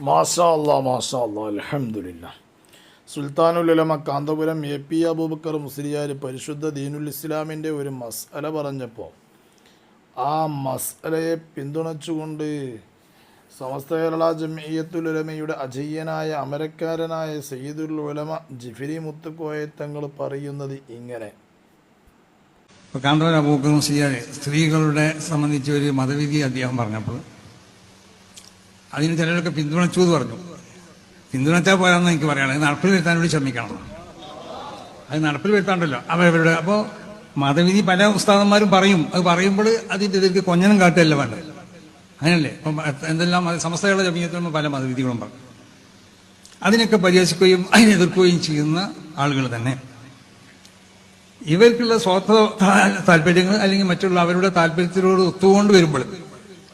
മാഷാ അല്ലാ മാഷാ അല്ലാ അലഹമില്ല സുൽത്താനുലമ കാന്തപുരം എ പി അബൂബക്കർ മുസ്ലിയാർ പരിശുദ്ധ ദീനുൽ ഇസ്ലാമിന്റെ ഒരു മസ്അല പറഞ്ഞപ്പോൾ ആ മസ്അലയെ പിന്തുണച്ചുകൊണ്ട് സമസ്ത കേരള ജമിയത്തുൽ ഉലമയുടെ അജയ്യനായ അമരക്കാരനായ സയ്യിദുൽ ഉലമ ജിഫിരി മുത്തുക്കോയ തങ്ങൾ പറയുന്നത് ഇങ്ങനെ. കാന്തപുരം അബൂബക്കർ മുസ്ലിയാർ സ്ത്രീകളുടെ സംബന്ധിച്ച് ഒരു മതവിധി അദ്ദേഹം പറഞ്ഞപ്പോൾ അതിന് ചിലരൊക്കെ പിന്തുണച്ചു എന്ന് പറഞ്ഞു. പിന്തുണച്ചാൽ പോരാന്ന് എനിക്ക് പറയണം നടപ്പിൽ വരുത്താൻ വേണ്ടി ശ്രമിക്കണം. അത് നടപ്പിൽ വരുത്താണ്ടല്ലോ. അവരവരുടെ അപ്പോൾ മതവിധി പല ഉസ്താദന്മാരും പറയും. അത് പറയുമ്പോൾ അതിന്റെ ഇതിലേക്ക് കൊഞ്ഞനം കാട്ടുകയല്ല വേണ്ട അങ്ങനല്ലേ? ഇപ്പം എന്തെല്ലാം സമസ്തകളുടെ ജമീയത്തിലും പല മതവിധികളും പറഞ്ഞു അതിനൊക്കെ പരിഹസിക്കുകയും അതിനെ എതിർക്കുകയും ചെയ്യുന്ന ആളുകൾ തന്നെ. ഇവർക്കുള്ള സ്വാർത്ഥ താല്പര്യങ്ങൾ അല്ലെങ്കിൽ മറ്റുള്ള അവരുടെ താല്പര്യത്തിനോട് ഒത്തുകൊണ്ട് വരുമ്പോൾ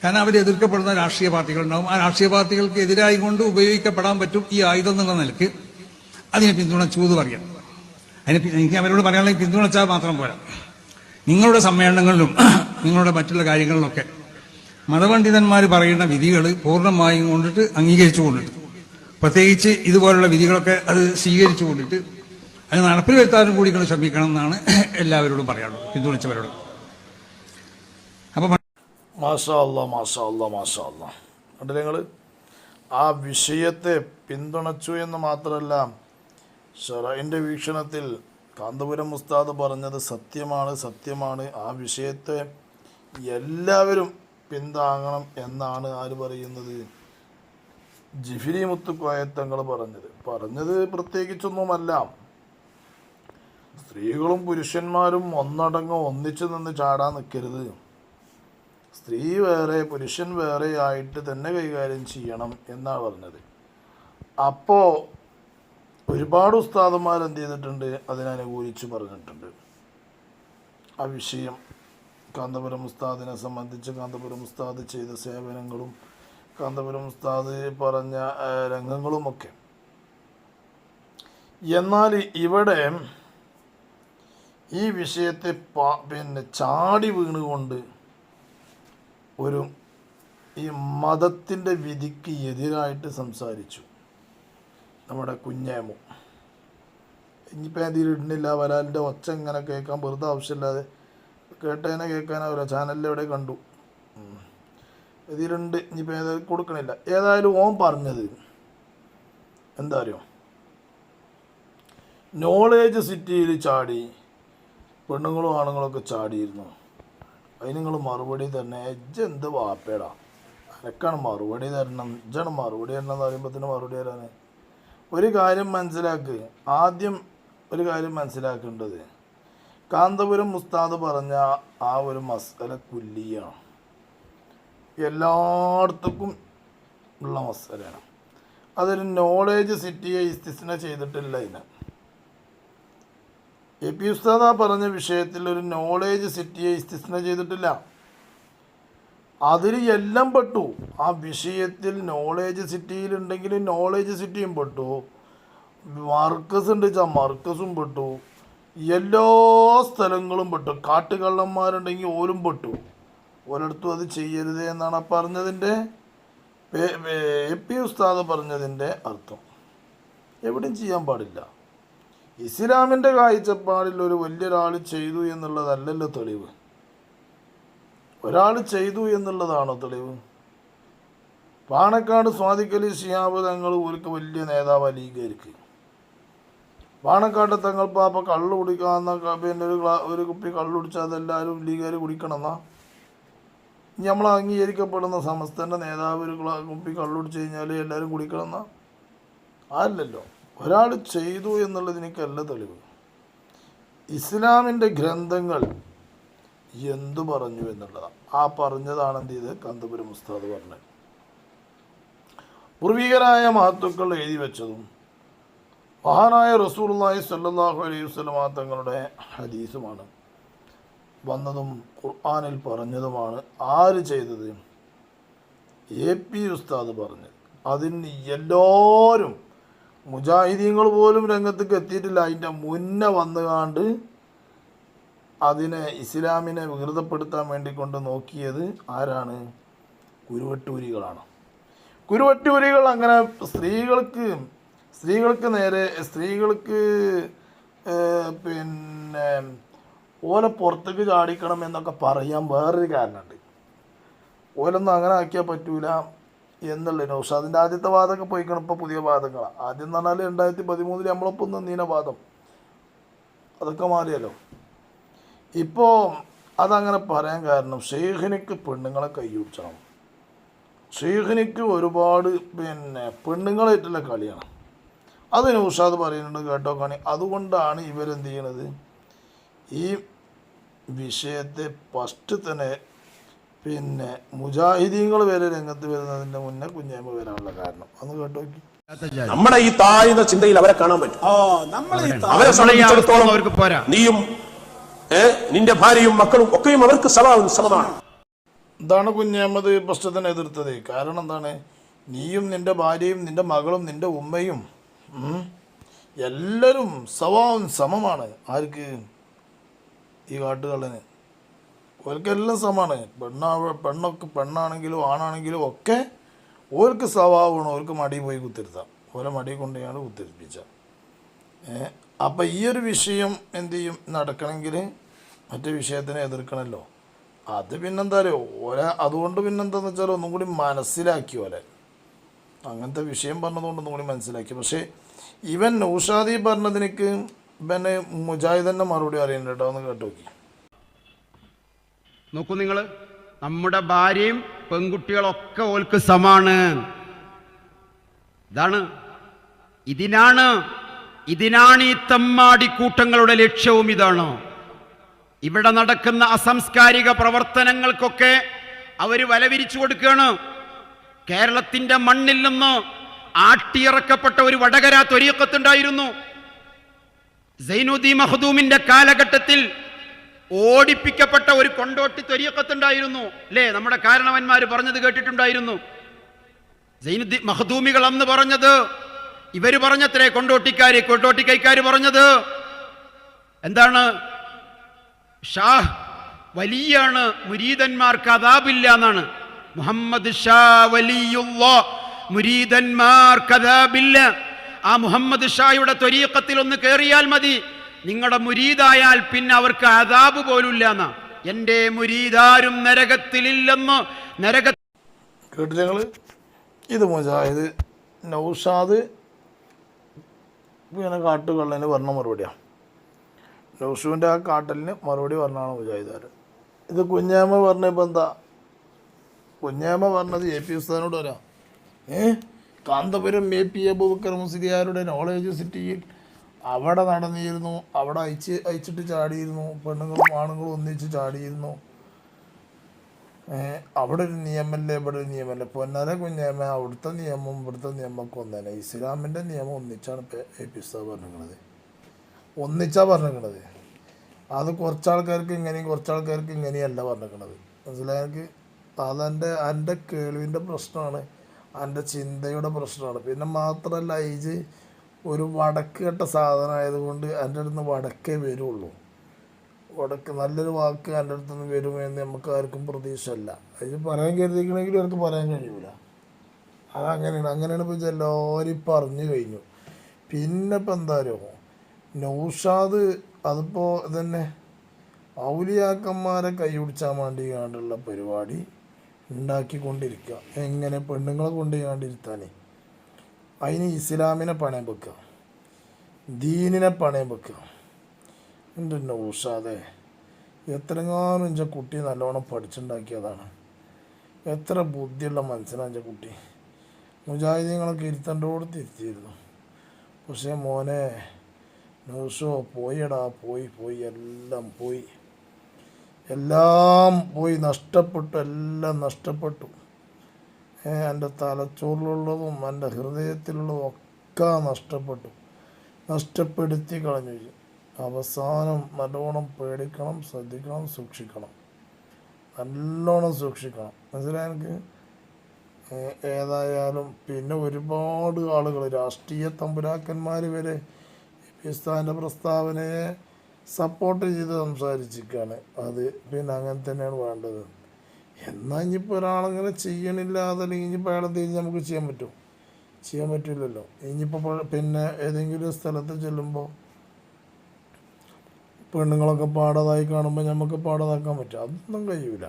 കാരണം അവർ എതിർക്കപ്പെടുന്ന രാഷ്ട്രീയ പാർട്ടികളുണ്ടാവും. ആ രാഷ്ട്രീയ പാർട്ടികൾക്ക് എതിരായി കൊണ്ട് ഉപയോഗിക്കപ്പെടാൻ പറ്റും ഈ ആയുധം എന്നുള്ള നിലയ്ക്ക്. അതിനെ പിന്തുണച്ചു ചൂത് പറയാം. അതിന് എനിക്ക് അവരോട് പറയാനുള്ള പിന്തുണച്ചാൽ മാത്രം പോരാ. നിങ്ങളുടെ സമ്മേളനങ്ങളിലും നിങ്ങളുടെ മറ്റുള്ള കാര്യങ്ങളിലൊക്കെ മതപണ്ഡിതന്മാർ പറയുന്ന വിധികൾ പൂർണമായും കൊണ്ടിട്ട് അംഗീകരിച്ചു കൊണ്ടിട്ട്. പ്രത്യേകിച്ച് ഇതുപോലുള്ള വിധികളൊക്കെ അത് സ്വീകരിച്ചു കൊണ്ടിട്ട് അത് നടപ്പിൽ വരുത്താനും കൂടി ശ്രമിക്കണം എന്നാണ് എല്ലാവരോടും പറയാനുള്ളത് പിന്തുണച്ചവരോട്. മാഷാ അല്ലാ മാഷാ കണ്ടില്ല മാഷാ അല്ലാ കണ്ടില്ലേ നിങ്ങൾ ആ വിഷയത്തെ പിന്തുണച്ചു എന്ന് മാത്രമല്ല ഷറൈന്റെ വീക്ഷണത്തിൽ കാന്തപുരം മുസ്താദ് പറഞ്ഞത് സത്യമാണ് സത്യമാണ്. ആ വിഷയത്തെ എല്ലാവരും പിന്താങ്ങണം എന്നാണ് ആര് പറയുന്നത്? ജിഫിരി മുത്തുക്കോയത്തങ്ങൾ പറഞ്ഞത്. പറഞ്ഞത് പ്രത്യേകിച്ചൊന്നുമല്ല. സ്ത്രീകളും പുരുഷന്മാരും ഒന്നടങ്ങ് ഒന്നിച്ചു നിന്ന് ചാടാൻ നിൽക്കരുത് സ്ത്രീ വേറെ പുരുഷൻ വേറെ ആയിട്ട് തന്നെ കൈകാര്യം ചെയ്യണം എന്നാണ് പറഞ്ഞത്. അപ്പോൾ ഒരുപാട് ഉസ്താദന്മാർ എന്ത് ചെയ്തിട്ടുണ്ട്? അതിനനുകൂലിച്ച് പറഞ്ഞിട്ടുണ്ട്. ആ വിഷയം കാന്തപുരം ഉസ്താദിനെ സംബന്ധിച്ച് കാന്തപുരം ഉസ്താദ് ചെയ്ത സേവനങ്ങളും കാന്തപുരം ഉസ്താദ് പറഞ്ഞ രംഗങ്ങളുമൊക്കെ എന്നാൽ ഇവിടെ ഈ വിഷയത്തെ പിന്നെ ചാടി വീണുകൊണ്ട് ഒരു ഈ മതത്തിന്റെ വിധിക്ക് എതിരായിട്ട് സംസാരിച്ചു. നമ്മുടെ കുഞ്ഞേമു. ഇനിയിപ്പോൾ അതിൽ ഇടുന്നില്ല. വരാലിന്റെ ഒച്ച ഇങ്ങനെ കേൾക്കാൻ വെറുതെ ആവശ്യമില്ലാതെ കേട്ടതിനെ കേൾക്കാനാവില്ല ചാനലിൽ എവിടെ കണ്ടു. ഇതിലുണ്ട് ഇനിയിപ്പോൾ ഏതായാലും കൊടുക്കണില്ല. ഏതായാലും ഓം പറഞ്ഞത് എന്താ അറിയോ? നോളേജ് സിറ്റിയിൽ ചാടി പെണ്ണുങ്ങളും ആണുങ്ങളൊക്കെ ചാടിയിരുന്നു. അതിന് നിങ്ങൾ മറുപടി തന്നെ എജ്ജ് എന്ത് വാപ്പേടാ? അനക്കാണ് മറുപടി തരണം. എജ്ജാണ് മറുപടി തരണം എന്ന് പറയുമ്പോഴത്തേന് മറുപടി തരാൻ ഒരു കാര്യം മനസ്സിലാക്കുക ആദ്യം ഒരു കാര്യം മനസ്സിലാക്കേണ്ടത്. കാന്തപുരം മുസ്താദ് പറഞ്ഞ ആ ഒരു മസല കുല്ലിയാണ്. എല്ലായിടത്തേക്കും ഉള്ള മസലയാണ് അതൊരു നോളേജ് സിറ്റിയെ ഇസ്തിസ്ന ചെയ്തിട്ടില്ല ഇതിന് എ പി ഉസ്താദ പറഞ്ഞ വിഷയത്തിൽ ഒരു നോളേജ് സിറ്റിയെ ഇസ്തിസ്ന ചെയ്തിട്ടില്ല. അതിൽ എല്ലാം പെട്ടു. ആ വിഷയത്തിൽ നോളേജ് സിറ്റിയിലുണ്ടെങ്കിൽ നോളേജ് സിറ്റിയും പെട്ടു. മർക്കസ് ഉണ്ട് വെച്ചാൽ മർക്കസും പെട്ടു. എല്ലാ സ്ഥലങ്ങളും പെട്ടു. കാട്ടുകള്ളന്മാരുണ്ടെങ്കിൽ ഓരും പെട്ടു. ഒരിടത്തും അത് ചെയ്യരുത് എന്നാണ് പറഞ്ഞതിന്റെ എ പി ഉസ്താദ് പറഞ്ഞതിന്റെ അർത്ഥം. എവിടെയും ചെയ്യാൻ പാടില്ല. ഇസ്ലാമിന്റെ കാഴ്ചപ്പാടിൽ ഒരു വലിയൊരാൾ ചെയ്തു എന്നുള്ളതല്ലല്ലോ തെളിവ്. ഒരാൾ ചെയ്തു എന്നുള്ളതാണോ തെളിവ്? പാണക്കാട് സ്വാധിക്കലി സിയാബ് തങ്ങൾ ഒരുക്ക് വലിയ നേതാവ് ലീഗർക്ക്. പാണക്കാട് തങ്ങൾ പാപ്പ കള്ളു കുടിക്കാന്ന പിന്നെ ഒരു ഒരു കുപ്പി കള്ളു കുടിച്ചാൽ അതെല്ലാവരും ലീഗുകാർ കുടിക്കണമെന്നാ നമ്മൾ അംഗീകരിക്കപ്പെടുന്ന സമസ്തന്റെ നേതാവ് ഒരു കുപ്പി കള്ളു കുടിച്ചു കഴിഞ്ഞാൽ എല്ലാവരും കുടിക്കണമെന്നാ അല്ലല്ലോ ഒരാൾ ചെയ്തു എന്നുള്ളതിനേക്കല്ല തെളിവ്. ഇസ്ലാമിന്റെ ഗ്രന്ഥങ്ങൾ എന്തു പറഞ്ഞു എന്നുള്ളതാണ് ആ പറഞ്ഞതാണ് എന്ത് ചെയ്ത് കാന്തപുരം ഉസ്താദ് പറഞ്ഞത്. പൂർവികരായ മഹത്തുക്കൾ എഴുതി വെച്ചതും മഹാനായ റസൂലുള്ളാഹി സല്ലാഹു അലൈഹി വസല്ലമ തങ്ങളുടെ ഹദീസുമാണ്. വന്നതും ഖുർആാനിൽ പറഞ്ഞതുമാണ് ആര് ചെയ്തത്? എ പി ഉസ്താദ് പറഞ്ഞത്. അതിന് എല്ലാവരും മുജാഹിദീങ്ങൾ പോലും രംഗത്തേക്ക് എത്തിയിട്ടില്ല. അതിന്റെ മുന്നേ വന്നുകാണ്ട് അതിനെ ഇസ്ലാമിനെ വികൃതപ്പെടുത്താൻ വേണ്ടി കൊണ്ട് നോക്കിയത് ആരാണ്? കുരുവട്ടൂരികളാണ്. കുരുവട്ടൂരികൾ അങ്ങനെ സ്ത്രീകൾക്ക് സ്ത്രീകൾക്ക് നേരെ സ്ത്രീകൾക്ക് പിന്നെ ഓല പുറത്തേക്ക് ചാടിക്കണം എന്നൊക്കെ പറയാൻ വേറൊരു കാരണമുണ്ട്. ഓലൊന്നും അങ്ങനെ ആക്കിയാൽ പറ്റൂല. എന്നുള്ള നൗഷാദിന്റെ ആദ്യത്തെ വാദമൊക്കെ പോയിക്കണം ഇപ്പോൾ പുതിയ വാദങ്ങളാണ് ആദ്യം എന്ന് പറഞ്ഞാൽ രണ്ടായിരത്തി പതിമൂന്നിൽ നമ്മളൊപ്പം നിന്നീന വാദം. അതൊക്കെ മാറിയല്ലോ. ഇപ്പോൾ അതങ്ങനെ പറയാൻ കാരണം ഷെയ്ഖിനിക്ക് പെണ്ണുങ്ങളെ കൈയുടിച്ചണം ഷെയ്ഖിനിക്ക് ഒരുപാട് പിന്നെ പെണ്ണുങ്ങളായിട്ടുള്ള കളിയാണ്. അത് നൗഷാദ് പറയുന്നുണ്ട് കേട്ടോ കാണി. അതുകൊണ്ടാണ് ഇവരെന്ത് ചെയ്യണത്? ഈ വിഷയത്തെ ഫസ്റ്റ് തന്നെ പിന്നെ മുജാഹിദീങ്ങൾ വരെ രംഗത്ത് വരുന്നതിന്റെ മുന്നേ കുഞ്ഞേമ്മ വരാനുള്ള കാരണം. ഒന്ന് കേട്ടോ നമ്മുടെ ഈ താഴ്ന്ന ചിന്തയിൽ അവരെ കാണാൻ പറ്റും. അവരെ നമ്മളെ ഈ സംബന്ധിച്ചിടത്തോളം അവർക്ക് പോരാ. നീയും നിന്റെ ഭാര്യയും മക്കളും ഒക്കെയും അവർക്ക് സമ- സമമാണ് ഇതാണ് കുഞ്ഞേമ്മത് പ്രശ്നത്തിനെ എതിർത്തത്? കാരണം എന്താണ്? നീയും നിന്റെ ഭാര്യയും നിന്റെ മകളും നിന്റെ ഉമ്മയും ഉം, എല്ലാവരും സവാവും സമമാണ്. ആർക്ക്? ഈ കാട്ടുകള്ളന്. ഓർക്കെല്ലാം സമാണ്. പെണ്ണാ പെണ്ണൊക്കെ പെണ്ണാണെങ്കിലും ആണാണെങ്കിലും ഒക്കെ ഓർക്ക് സ്വഭാവമാണ്. ഓർക്ക് മടി പോയി കുത്തിരുത്താം. ഓരോ മടി കൊണ്ടാണ് കുത്തിരിപ്പിച്ച. അപ്പം ഈ ഒരു വിഷയം എന്തു ചെയ്യും? നടക്കണമെങ്കിൽ മറ്റു വിഷയത്തിനെ എതിർക്കണമല്ലോ അത് പിന്നെന്താ അറിയോ? ഓരെ അതുകൊണ്ട് പിന്നെന്താന്ന് വെച്ചാൽ ഒന്നും കൂടി മനസ്സിലാക്കി ഓലെ അങ്ങനത്തെ വിഷയം പറഞ്ഞതുകൊണ്ട് ഒന്നും കൂടി മനസ്സിലാക്കി. പക്ഷേ ഇവൻ നൗഷാദി പറഞ്ഞതിനേക്ക് ഇവന് മുജാഹിദ് തന്നെ മറുപടി അറിയണ്ട കേട്ടോ കേട്ടോ നോക്കി നോക്കൂ നിങ്ങൾ നമ്മുടെ ഭാര്യയും പെൺകുട്ടികളൊക്കെ ഓൽക്ക് സമാണ്. ഇതാണ്. ഇതിനാണ് ഇതിനാണ് ഈ തമ്മാടി കൂട്ടങ്ങളുടെ ലക്ഷ്യവും ഇതാണ്. ഇവിടെ നടക്കുന്ന അസംസ്കാരിക പ്രവർത്തനങ്ങൾക്കൊക്കെ അവർ വലവിരിച്ചു കൊടുക്കുകയാണ്. കേരളത്തിന്റെ മണ്ണിൽ നിന്ന് ആട്ടിയിറക്കപ്പെട്ട ഒരു വടകര തൊരിയക്കത്തുണ്ടായിരുന്നു സൈനുദ്ദീൻ മഹദൂമിന്റെ കാലഘട്ടത്തിൽ ഓടിപ്പിക്കപ്പെട്ട ഒരു കൊണ്ടോട്ടി തൊരിയക്കത്തുണ്ടായിരുന്നു അല്ലേ നമ്മുടെ കാരണവന്മാർ പറഞ്ഞത് കേട്ടിട്ടുണ്ടായിരുന്നു. സൈനുദ്ദി മഹദൂമികൾ അന്ന് പറഞ്ഞത് ഇവർ പറഞ്ഞത്രേ കൊണ്ടോട്ടിക്കാര് കൊണ്ടോട്ടിക്കൈക്കാര് പറഞ്ഞത്. എന്താണ്? ഷാ വലിയാണ് മുരീദന്മാർക്ക് അതാപില്ല എന്നാണ് മുഹമ്മദ് ഷാ വലിയുള്ള മുരീദന്മാർക്ക് അതാപില്ല ആ മുഹമ്മദ് ഷായുടെ ത്വരീക്കത്തിൽ ഒന്ന് കയറിയാൽ മതി. നിങ്ങളുടെ മുരീദായാൽ പിന്നെ അവർക്ക് അതാബ് പോലുമില്ല എന്നാ എന്റെ മുരീദാരും നരകത്തിലില്ലെന്ന്. നരക കേട്ടില്ല ഇത് മുജാഹിദ് നൗഷാദ് പിന്നെ കാട്ടുകള്ളന് പറഞ്ഞ മറുപടിയാണ് നൗഷുവിന്റെ ആ കാട്ടലിന് മറുപടി പറഞ്ഞാണ് മുജാഹിദാർ ഇത് കുഞ്ഞാമ്മ പറഞ്ഞപ്പോൾ എന്താ? കുഞ്ഞാമ്മ പറഞ്ഞത് എ പി ഉസ്താദിനോട് വരാം. ഏ? കാന്തപുരം എ പി അബൂബക്കർ മുസ്ലിയാരുടെ നോളേജ് സിറ്റിയിൽ അവിടെ നടന്നിരുന്നു അവിടെ അയച്ച് അയച്ചിട്ട് ചാടിയിരുന്നു. പെണ്ണുങ്ങളും ആണുങ്ങളും ഒന്നിച്ച് ചാടിയിരുന്നു. അവിടെ ഒരു നിയമമല്ലേ ഇവിടെ ഒരു നിയമമല്ലേ പൊന്നാര കുഞ്ഞാമ അവിടുത്തെ നിയമം ഇവിടുത്തെ നിയമമൊക്കെ ഒന്നല്ലേ? ഇസ്ലാമിന്റെ നിയമം ഒന്നിച്ചാണ് എ പി പറഞ്ഞിരിക്കുന്നത് ഒന്നിച്ചാ പറഞ്ഞിരിക്കുന്നത് അത് കുറച്ചാൾക്കാർക്ക് ഇങ്ങനെയും കുറച്ചാൾക്കാർക്ക് ഇങ്ങനെയല്ല പറഞ്ഞിരിക്കുന്നത് മനസ്സിലായക്ക് അതെന്റെ എന്റെ കേൾവിന്റെ പ്രശ്നമാണ്. എന്റെ ചിന്തയുടെ പ്രശ്നമാണ്. പിന്നെ മാത്രമല്ല ഇത് ഒരു വടക്ക് കെട്ട സാധനമായതുകൊണ്ട് എന്റെ അടുത്ത് നിന്ന് വടക്കേ വരുള്ളൂ. വടക്ക് നല്ലൊരു വാക്ക് എന്റെ അടുത്ത് നിന്ന് വരുമെന്ന് നമുക്ക് ആർക്കും പ്രതീക്ഷയല്ല. അത് പറയാൻ കരുതിക്കണമെങ്കിൽ അവർക്ക് പറയാൻ കഴിയൂല. അതങ്ങനെയാണ്. അങ്ങനെയാണ് ഇപ്പോൾ എല്ലാവരും പറഞ്ഞു കഴിഞ്ഞു. പിന്നെ ഇപ്പം എന്താ നൗഷാദ് അതിപ്പോൾ ഇതന്നെ ഔലിയാക്കന്മാരെ കൈപിടിച്ചാൻ വേണ്ടി കണ്ടുള്ള പരിപാടി ഉണ്ടാക്കിക്കൊണ്ടിരിക്കുക. എങ്ങനെ പെണ്ണുങ്ങളെ കൊണ്ട് കണ്ടിരുത്താനേ. അതിന് ഇസ്ലാമിനെ പണയം വെക്കുക. ദീനിനെ പണയം വെക്കുക. എന്റെ നൗഷാദെ എത്രങ്ങാനും എന്റെ കുട്ടി നല്ലോണം പഠിച്ചുണ്ടാക്കിയതാണ്. എത്ര ബുദ്ധിയുള്ള മനസ്സിലാണ് എന്റെ കുട്ടി. മുജാഹിദീങ്ങളൊക്കെ ഇരുത്തണ്ടോട് തിരുത്തിയിരുന്നു. പക്ഷേ മോനെ നൗഷോ പോയടാ പോയി പോയി എല്ലാം പോയി. എല്ലാം പോയി നഷ്ടപ്പെട്ടു എല്ലാം നഷ്ടപ്പെട്ടു. എന്റെ തലച്ചോറിലുള്ളതും എന്റെ ഹൃദയത്തിലുള്ളതും ഒക്കെ നഷ്ടപ്പെട്ടു. നഷ്ടപ്പെടുത്തി കളഞ്ഞു. അവസാനം നല്ലോണം പേടിക്കണം ശ്രദ്ധിക്കണം സൂക്ഷിക്കണം. നല്ലോണം സൂക്ഷിക്കണം. മനസ്സിലായ എനിക്ക്? ഏതായാലും പിന്നെ ഒരുപാട് ആളുകൾ രാഷ്ട്രീയ തമ്പുരാക്കന്മാർ വരെ പാകിസ്ഥാന്റെ പ്രസ്താവനയെ സപ്പോർട്ട് ചെയ്ത് സംസാരിച്ചിരിക്കുകയാണ്. അത് പിന്നെ അങ്ങനെ തന്നെയാണ് വേണ്ടത്. എന്നാൽ ഇനിയിപ്പോൾ ഒരാളങ്ങനെ ചെയ്യണില്ല അതല്ലെങ്കിൽ ഇനിയിപ്പോൾ അയാളെ തിരിഞ്ഞ് നമുക്ക് ചെയ്യാൻ പറ്റുമോ ചെയ്യാൻ പറ്റില്ലല്ലോ ഇനിയിപ്പോൾ പിന്നെ ഏതെങ്കിലും സ്ഥലത്ത് ചെല്ലുമ്പോൾ പെണ്ണുങ്ങളൊക്കെ പാടതായി കാണുമ്പോൾ നമുക്ക് പാടതാക്കാൻ പറ്റും? അതൊന്നും കഴിയൂല.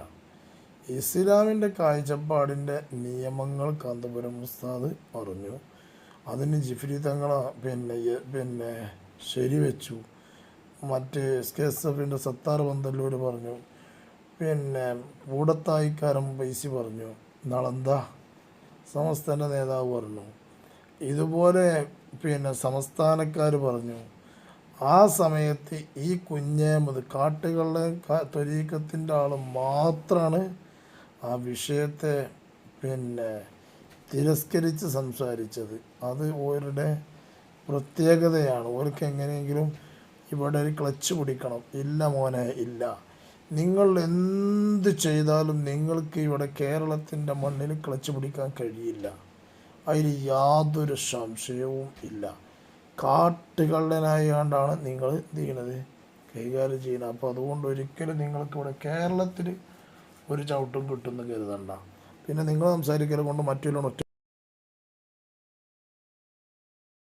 ഇസ്ലാമിന്റെ കാഴ്ചപ്പാടിന്റെ നിയമങ്ങൾ കാന്തപുരം ഉസ്താദ് പറഞ്ഞു. അതിന് ജിഫ്രി തങ്ങളെ പിന്നെ പിന്നെ ശരിവെച്ചു. മറ്റ് എസ് കെ എസ് എഫിന്റെ സത്താർ പന്തല്ലൂർ പറഞ്ഞു. പിന്നെ കൂടത്തായിക്കാരൻ പൈസ പറഞ്ഞു. നളന്ത സംസ്ഥാന നേതാവ് പറഞ്ഞു. ഇതുപോലെ പിന്നെ സംസ്ഥാനക്കാർ പറഞ്ഞു. ആ സമയത്ത് ഈ കുഞ്ഞേമത് കാട്ടുകളുടെ തൊരീക്കത്തിന്റെ ആൾ മാത്രമാണ് ആ വിഷയത്തെ പിന്നെ തിരസ്കരിച്ച് സംസാരിച്ചത്. അത് ഓരുടെ പ്രത്യേകതയാണ്. ഓർക്ക് എങ്ങനെയെങ്കിലും ഇവിടെ ഒരു ക്ലച്ച് പിടിക്കണം. ഇല്ല മോനെ ഇല്ല. നിങ്ങൾ എന്ത് ചെയ്താലും നിങ്ങൾക്ക് ഇവിടെ കേരളത്തിന്റെ മണ്ണിൽ ക്ലച്ച് പിടിക്കാൻ കഴിയില്ല. അതിൽ യാതൊരു സംശയവും ഇല്ല. കാട്ടുകള്ളനായാണ്ടാണ് നിങ്ങൾ ചെയ്യണത്? കൈകാര്യം ചെയ്യുന്നത് അപ്പോൾ അതുകൊണ്ട് ഒരിക്കലും നിങ്ങൾക്ക് ഇവിടെ കേരളത്തിൽ ഒരു ചവിട്ടും കിട്ടുമെന്ന് കരുതണ്ട. പിന്നെ നിങ്ങൾ സംസാരിക്കൽ കൊണ്ട് മറ്റുള്ള